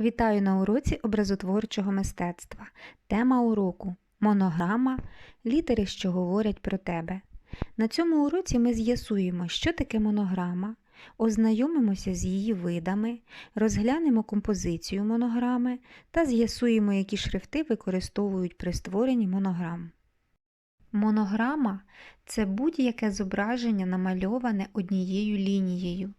Вітаю на уроці образотворчого мистецтва. Тема уроку монограма літери, що говорять про тебе. На цьому уроці ми з'ясуємо, що таке монограма, ознайомимося з її видами, розглянемо композицію монограми та з'ясуємо, які шрифти використовують при створенні монограм. Монограма це будь-яке зображення, намальоване однією лінією.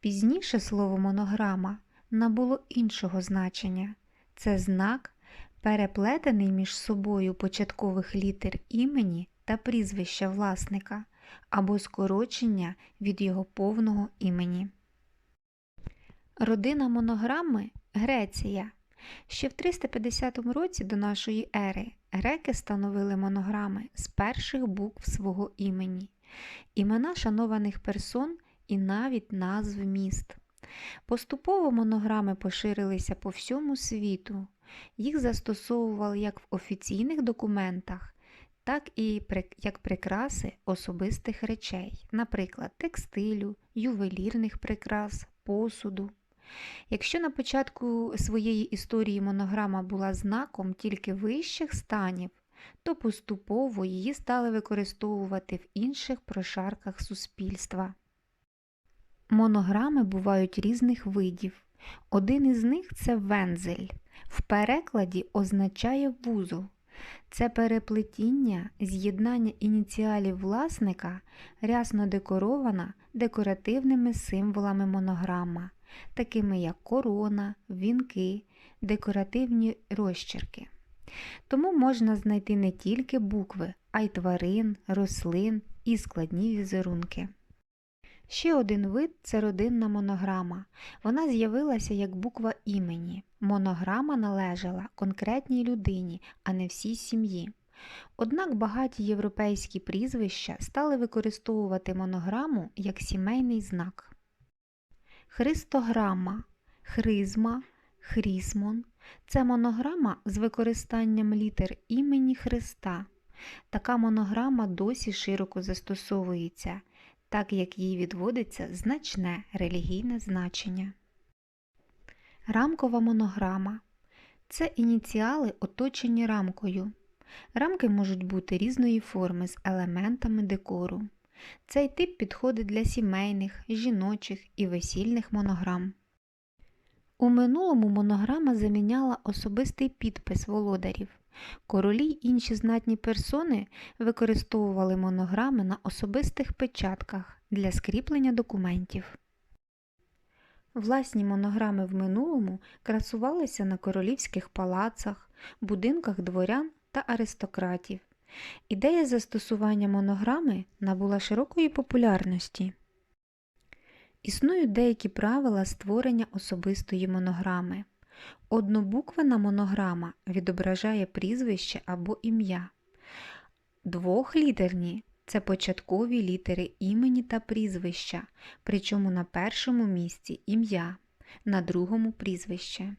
Пізніше слово монограма набуло іншого значення. Це знак, переплетений між собою початкових літер імені та прізвища власника або скорочення від його повного імені. Родина монограми Греція. Ще в 350 році до нашої ери греки становили монограми з перших букв свого імені, імена шанованих персон і навіть назв міст. Поступово монограми поширилися по всьому світу. Їх застосовували як в офіційних документах, так і як прикраси особистих речей, наприклад, текстилю, ювелірних прикрас, посуду. Якщо на початку своєї історії монограма була знаком тільки вищих станів, то поступово її стали використовувати в інших прошарках суспільства. Монограми бувають різних видів. Один із них це вензель. В перекладі означає вузол. Це переплетіння, з'єднання ініціалів власника, рясно декорована декоративними символами монограма, такими як корона, вінки, декоративні розчерки. Тому можна знайти не тільки букви, а й тварин, рослин і складні візерунки. Ще один вид це родинна монограма. Вона з'явилася як буква імені. Монограма належала конкретній людині, а не всій сім'ї. Однак багаті європейські прізвища стали використовувати монограму як сімейний знак. Христограма, хризма, хрісмон це монограма з використанням літер імені Христа. Така монограма досі широко застосовується так як їй відводиться значне релігійне значення. Рамкова монограма це ініціали, оточені рамкою. Рамки можуть бути різної форми з елементами декору. Цей тип підходить для сімейних, жіночих і весільних монограм. У минулому монограма заміняла особистий підпис володарів. Королі й інші знатні персони використовували монограми на особистих печатках для скріплення документів. Власні монограми в минулому красувалися на королівських палацах, будинках дворян та аристократів. Ідея застосування монограми набула широкої популярності. Існують деякі правила створення особистої монограми. Однобуквена монограма відображає прізвище або ім'я. Двохлітерні це початкові літери імені та прізвища, причому на першому місці ім'я, на другому прізвище.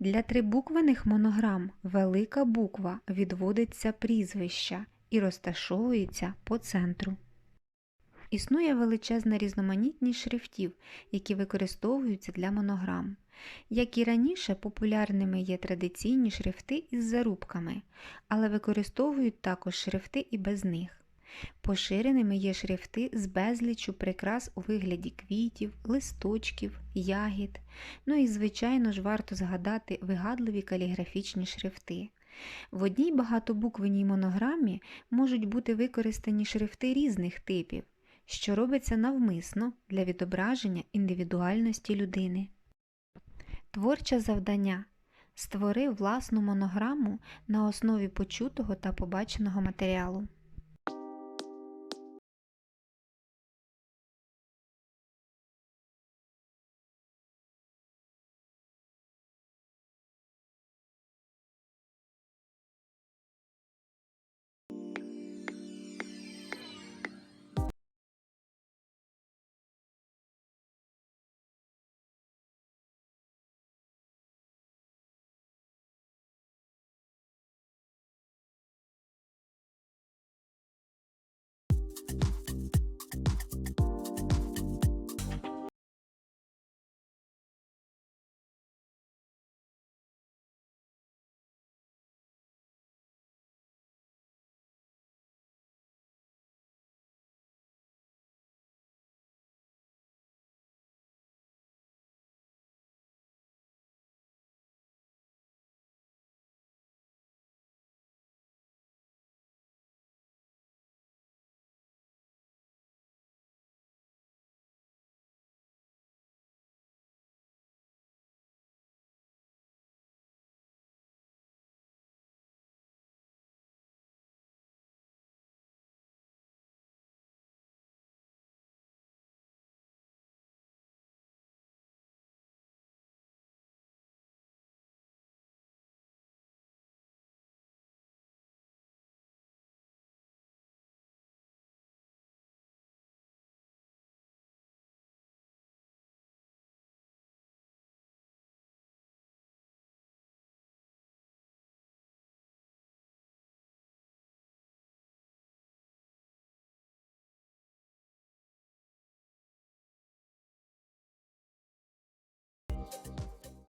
Для трибуквених монограм велика буква відводиться прізвища і розташовується по центру. Існує величезна різноманітність шрифтів, які використовуються для монограм. Як і раніше, популярними є традиційні шрифти із зарубками, але використовують також шрифти і без них. Поширеними є шрифти з безліччю прикрас у вигляді квітів, листочків, ягід. Ну і, звичайно ж, варто згадати вигадливі каліграфічні шрифти. В одній багатобуквенній монограмі можуть бути використані шрифти різних типів, що робиться навмисно для відображення індивідуальності людини. Творче завдання Створи власну монограму на основі почутого та побаченого матеріалу.